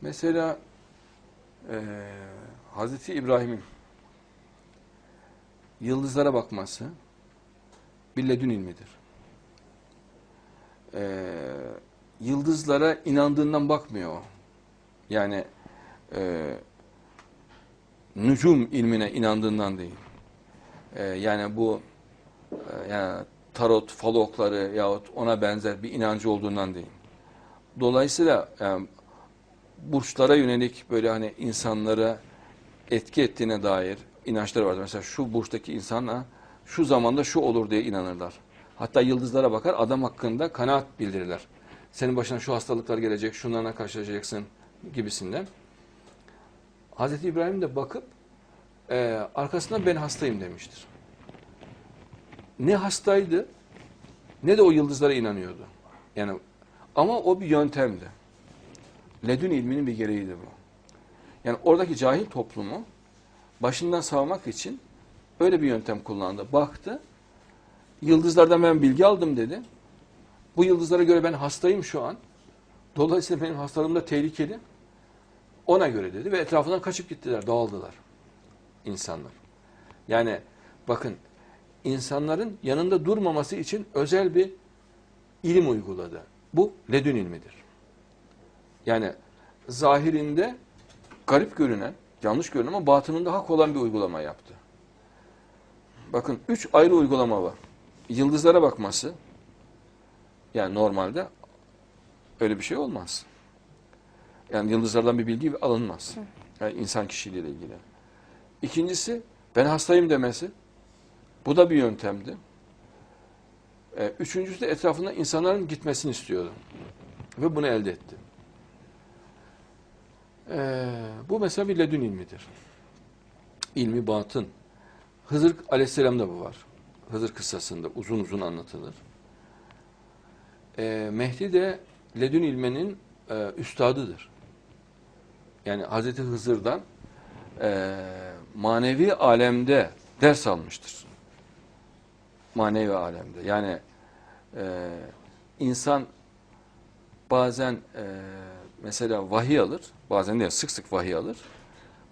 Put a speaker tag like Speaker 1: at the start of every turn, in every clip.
Speaker 1: Mesela eee Hazreti İbrahim'in yıldızlara bakması bir ledün ilmidir. Eee, yıldızlara inandığından bakmıyor o. Yani eee nücum ilmine inandığından değil. Eee, yani bu eee, yani tarot, falokları yahut ona benzer bir inancı olduğundan değil. Dolayısıyla yani, burçlara yönelik böyle hani insanlara etki ettiğine dair inançları vardır. Mesela şu burçtaki insana şu zamanda şu olur diye inanırlar. Hatta yıldızlara bakar adam hakkında kanaat bildirirler. Senin başına şu hastalıklar gelecek, şunlarla karşılaşacaksın gibisinden. Hazreti İbrahim de bakıp e, arkasından ben hastayım demiştir. Ne hastaydı ne de o yıldızlara inanıyordu. Yani ama o bir yöntemdi. Ledün ilminin bir gereğiydi bu. Yani oradaki cahil toplumu başından savmak için öyle bir yöntem kullandı. Baktı, yıldızlardan ben bilgi aldım dedi. Bu yıldızlara göre ben hastayım şu an. Dolayısıyla benim hastalığım da tehlikeli. Ona göre dedi ve etrafından kaçıp gittiler, dağıldılar insanlar. Yani bakın insanların yanında durmaması için özel bir ilim uyguladı. Bu ledün ilmidir. Yani zahirinde garip görünen, yanlış görünen ama batınında hak olan bir uygulama yaptı. Bakın üç ayrı uygulama var. Yıldızlara bakması, yani normalde öyle bir şey olmaz. Yani yıldızlardan bir bilgi alınmaz. Yani insan kişiliğiyle ilgili. İkincisi, ben hastayım demesi. Bu da bir yöntemdi. Ee, Üçüncüsü de etrafında insanların gitmesini istiyordu. Ve bunu elde etti. Ee, bu mesela bir ledün ilmidir. İlmi batın. Hızır aleyhisselam'da bu var. Hızır kıssasında uzun uzun anlatılır. Ee, Mehdi de ledün ilmenin e, üstadıdır. Yani Hazreti Hızır'dan e, manevi alemde ders almıştır. Manevi alemde. Yani e, insan bazen e, mesela vahiy alır, bazen de sık sık vahiy alır.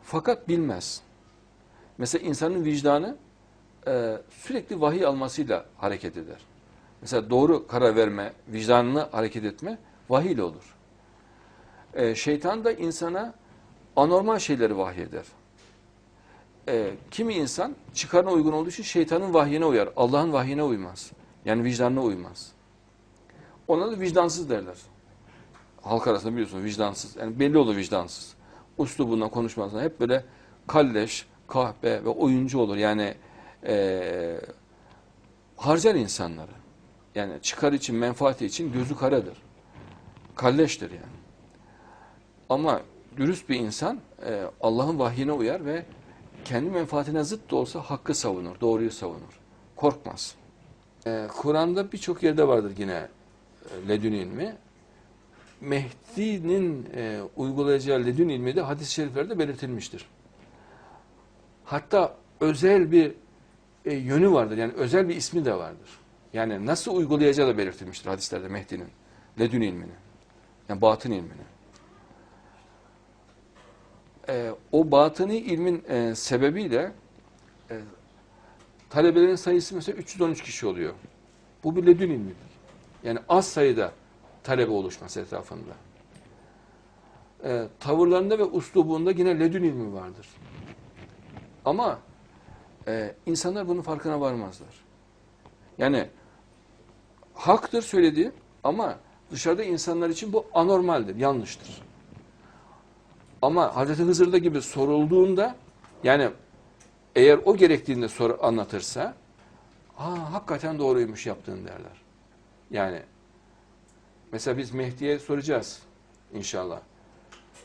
Speaker 1: Fakat bilmez. Mesela insanın vicdanı e, sürekli vahiy almasıyla hareket eder. Mesela doğru karar verme, vicdanını hareket etme vahiy ile olur. E, şeytan da insana anormal şeyleri vahyeder. E, kimi insan çıkarına uygun olduğu için şeytanın vahyine uyar. Allah'ın vahyine uymaz. Yani vicdanına uymaz. Ona da vicdansız derler. Halk arasında biliyorsunuz vicdansız. Yani belli olur vicdansız. Uslubundan konuşmasından hep böyle kalleş, kahpe ve oyuncu olur. Yani e, harcar insanları. Yani çıkar için, menfaati için gözü karadır. Kalleştir yani. Ama dürüst bir insan e, Allah'ın vahyine uyar ve kendi menfaatine zıt da olsa hakkı savunur, doğruyu savunur. Korkmaz. E, Kur'an'da birçok yerde vardır yine e, ledün ilmi. Mehdi'nin e, uygulayacağı ledün ilmi de hadis-i şeriflerde belirtilmiştir. Hatta özel bir e, yönü vardır. Yani özel bir ismi de vardır. Yani nasıl uygulayacağı da belirtilmiştir hadislerde Mehdi'nin ledün ilmini. Yani batın ilmini. E, o batıni ilmin e, sebebiyle e, talebelerin sayısı mesela 313 kişi oluyor. Bu bir ledün ilmidir. Yani az sayıda talebe oluşması etrafında. E, tavırlarında ve uslubunda yine ledün ilmi vardır. Ama e, insanlar bunun farkına varmazlar. Yani haktır söylediği ama dışarıda insanlar için bu anormaldir, yanlıştır. Ama Hazreti Hızır'da gibi sorulduğunda yani eğer o gerektiğinde soru anlatırsa Aa, hakikaten doğruymuş yaptığın derler. Yani mesela biz Mehdi'ye soracağız inşallah.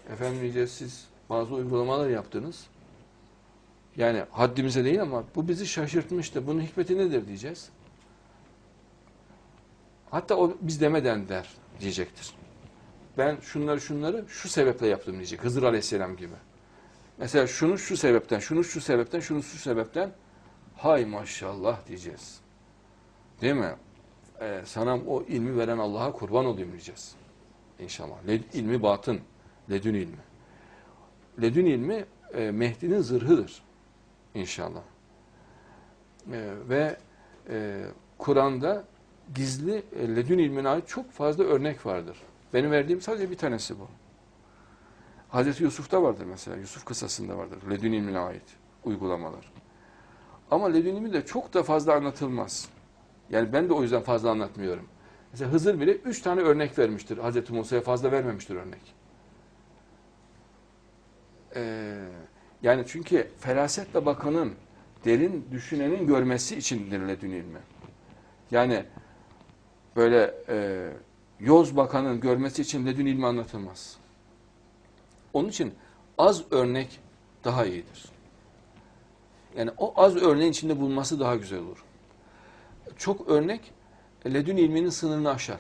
Speaker 1: Efendim diyeceğiz siz bazı uygulamalar yaptınız. Yani haddimize değil ama bu bizi şaşırtmıştı. Bunun hikmeti nedir diyeceğiz. Hatta o biz demeden der diyecektir. Ben şunları şunları şu sebeple yaptım diyecek. Hızır Aleyhisselam gibi. Mesela şunu şu sebepten, şunu şu sebepten, şunu şu sebepten hay maşallah diyeceğiz. Değil mi? Ee, sana o ilmi veren Allah'a kurban olayım diyeceğiz. İnşallah. İlmi batın. Ledün ilmi. Ledün ilmi e, Mehdi'nin zırhıdır inşallah. E, ve e, Kur'an'da gizli e, ledün ilmine ait çok fazla örnek vardır. Benim verdiğim sadece bir tanesi bu. Hazreti Yusuf'ta vardır mesela. Yusuf kısasında vardır. Ledün ilmine ait uygulamalar. Ama ledün ilmi de çok da fazla anlatılmaz. Yani ben de o yüzden fazla anlatmıyorum. Mesela Hızır bile üç tane örnek vermiştir. Hazreti Musa'ya fazla vermemiştir örnek. Ee, yani çünkü ferasetle bakanın, derin düşünenin görmesi içindir ledün ilmi. Yani böyle e, yoz bakanın görmesi için ledün ilmi anlatılmaz. Onun için az örnek daha iyidir. Yani o az örneğin içinde bulunması daha güzel olur. Çok örnek ledün ilminin sınırını aşar.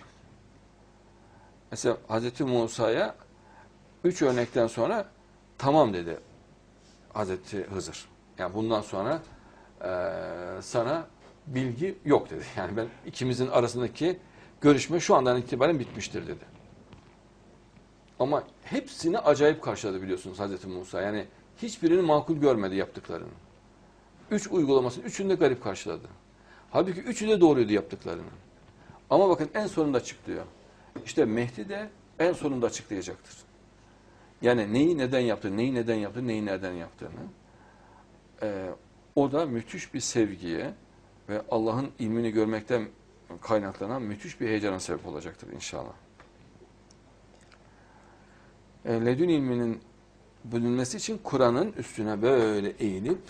Speaker 1: Mesela Hz. Musa'ya üç örnekten sonra tamam dedi Hz. Hızır. Yani bundan sonra e, sana bilgi yok dedi. Yani ben ikimizin arasındaki görüşme şu andan itibaren bitmiştir dedi. Ama hepsini acayip karşıladı biliyorsunuz Hz. Musa. Yani hiçbirini makul görmedi yaptıklarını. Üç uygulamasını, üçünü de garip karşıladı. Halbuki üçü de doğruydu yaptıklarının. Ama bakın en sonunda açıklıyor. İşte Mehdi de en sonunda açıklayacaktır. Yani neyi neden yaptı, neyi neden yaptı, neyi neden yaptığını. Ee, o da müthiş bir sevgiye ve Allah'ın ilmini görmekten kaynaklanan müthiş bir heyecana sebep olacaktır inşallah. E, ledün ilminin bulunması için Kur'an'ın üstüne böyle eğilip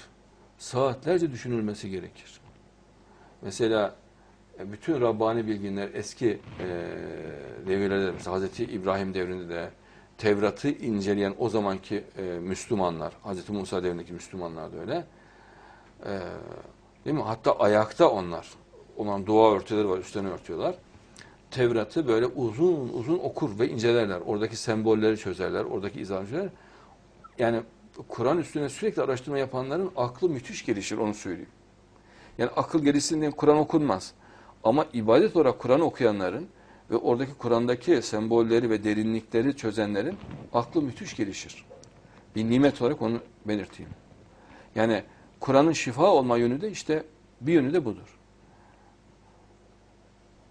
Speaker 1: saatlerce düşünülmesi gerekir. Mesela e, bütün Rabbani bilginler eski e, devirlerde mesela Hazreti İbrahim devrinde de Tevrat'ı inceleyen o zamanki e, Müslümanlar, Hazreti Musa devrindeki Müslümanlar da öyle. E, değil mi? Hatta ayakta onlar. Olan dua örtüleri var, üstlerini örtüyorlar. Tevrat'ı böyle uzun uzun okur ve incelerler. Oradaki sembolleri çözerler, oradaki izahı çözerler. Yani Kur'an üstüne sürekli araştırma yapanların aklı müthiş gelişir, onu söyleyeyim. Yani akıl gelişsin diye Kur'an okunmaz. Ama ibadet olarak Kur'an okuyanların ve oradaki Kur'an'daki sembolleri ve derinlikleri çözenlerin aklı müthiş gelişir. Bir nimet olarak onu belirteyim. Yani Kur'an'ın şifa olma yönü de işte bir yönü de budur.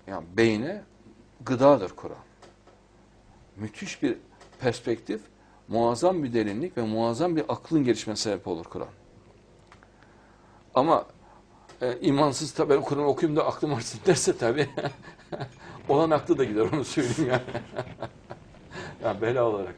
Speaker 1: Yani beyne gıdadır Kur'an. Müthiş bir perspektif, muazzam bir derinlik ve muazzam bir aklın gelişmesine sebep olur Kur'an. Ama e, imansız tabi ben Kur'an okuyayım da aklım artsın derse tabi olan aklı da gider onu söyleyeyim yani. ya bela olarak.